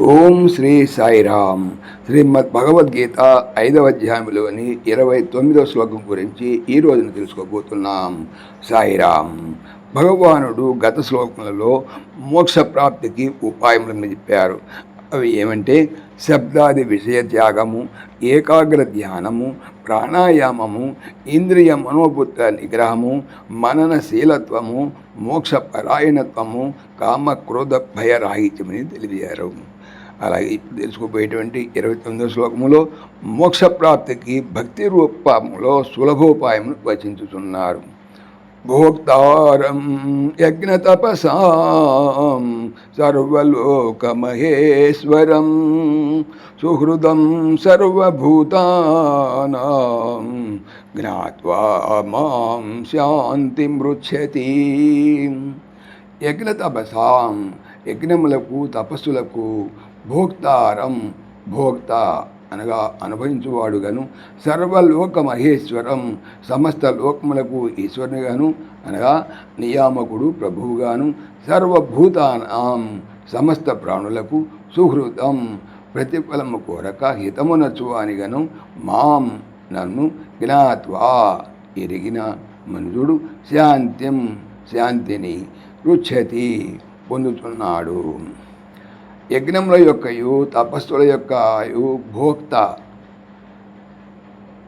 ఓం శ్రీ సాయిరామ్. శ్రీమద్ భగవద్గీత ఐదవ అధ్యాయంలోని ఇరవై తొమ్మిదవ శ్లోకం గురించి ఈ రోజున తెలుసుకోబోతున్నాం. సాయిరామ్ భగవానుడు గత శ్లోకములలో మోక్ష ప్రాప్తికి ఉపాయములను చెప్పారు. అవి ఏమంటే శబ్దాది విషయ త్యాగము ఏకాగ్ర ధ్యానము ప్రాణాయామము ఇంద్రియ మనోబుద్ధ నిగ్రహము మననశీలత్వము మోక్ష పరాయణత్వము కామ క్రోధ భయరాహిత్యమని తెలిపారు. అలాగే ఇప్పుడు తెలుసుకోబోయేటువంటి ఇరవై తొమ్మిదో శ్లోకములో మోక్ష ప్రాప్తికి భక్తి రూపంలో సులభోపాయమును వచించుతున్నారు భోక్తారం యజ్ఞతపసాం సర్వలోకమహేశ్వరం సుహృదం సర్వభూతానాం జ్ఞాత్వా మాం శాంతి మృచ్చతి యజ్ఞతపసాం యజ్ఞములకు తపస్సులకు భోక్తారం భోక్త అనగా అనుభవించువాడుగాను సర్వలోక మహేశ్వరం సమస్త లోకములకు ఈశ్వరునిగాను అనగా నియామకుడు ప్రభువుగాను సర్వభూతానాం సమస్త ప్రాణులకు సుహృతం ప్రతిఫలము కోరక హితము నచ్చువానిగను మాం నన్ను జ్ఞాత్వా ఎరిగిన మనుజుడు శాంత్యం శాంతిని రుచ్చతి పొందుతున్నాడు. యజ్ఞముల యొక్కయు తపస్సుల యొక్కయు భోక్త.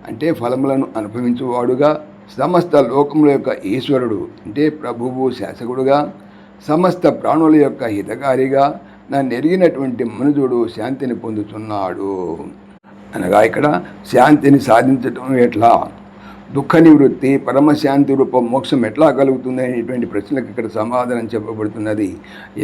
అంటే ఫలములను అనుభవించువాడుగా సమస్త లోకముల యొక్క ఈశ్వరుడు అంటే ప్రభువు శాసకుడుగా సమస్త ప్రాణుల యొక్క హితకారిగా నన్ను ఎరిగినటువంటి మనుజుడు శాంతిని పొందుతున్నాడు. అనగా ఇక్కడ శాంతిని సాధించటం ఎట్లా? దుఃఖ నివృత్తి పరమశాంతి రూపం మోక్షం ఎట్లా కలుగుతుంది అనేటువంటి ప్రశ్నలకు ఇక్కడ సమాధానం చెప్పబడుతున్నది.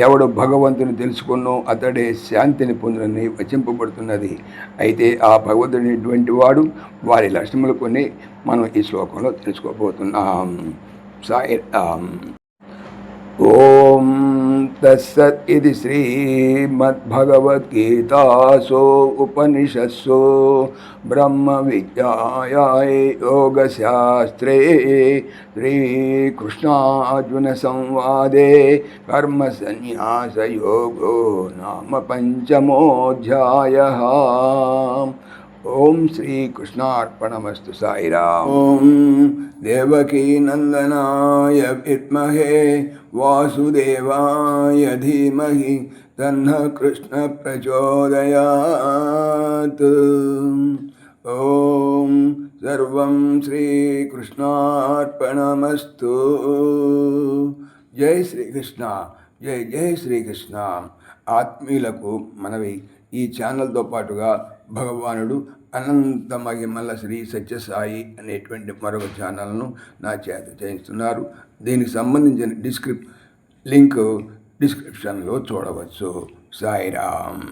ఎవడు భగవంతుని తెలుసుకున్నో అతడే శాంతిని పొందునని వచింపబడుతున్నది. అయితే ఆ భగవంతుడినటువంటి వాడు వారి లక్షణములు కొన్ని మనం ఈ శ్లోకంలో తెలుసుకోబోతున్నాం. సాయి ఓం तत्सत् इति श्रीमद्भगवद्गीतासु उपनिषत्सु ब्रह्मविद्यायाय योगशास्त्रे श्रीकृष्णार्जुनसंवादे कर्मसन्न्यासयोगो नाम पञ्चमोऽध्यायः సన్యాసయోగో నామ పంచమోధ్యాయ ఓం శ్రీకృష్ణార్పణమస్తు సాయిరామ్ ఓం దేవకీనందనాయ విద్మహే వాసుదేవాయ ధీమహి తన్న కృష్ణ ప్రచోదయాత్ ఓం సర్వం శ్రీకృష్ణార్పణమస్తు జై శ్రీకృష్ణ జై జై శ్రీకృష్ణ ఆత్మీయులకు మనవి ఈ ఛానల్తో పాటుగా భగవానుడు అనంత మహిమల శ్రీ సత్యసాయి అనేటువంటి మరొక ఛానల్ను నా చేత చేయిస్తున్నారు. దీనికి సంబంధించిన డిస్క్రిప్ లింక్ డిస్క్రిప్షన్లో చూడవచ్చు. సాయిరామ్.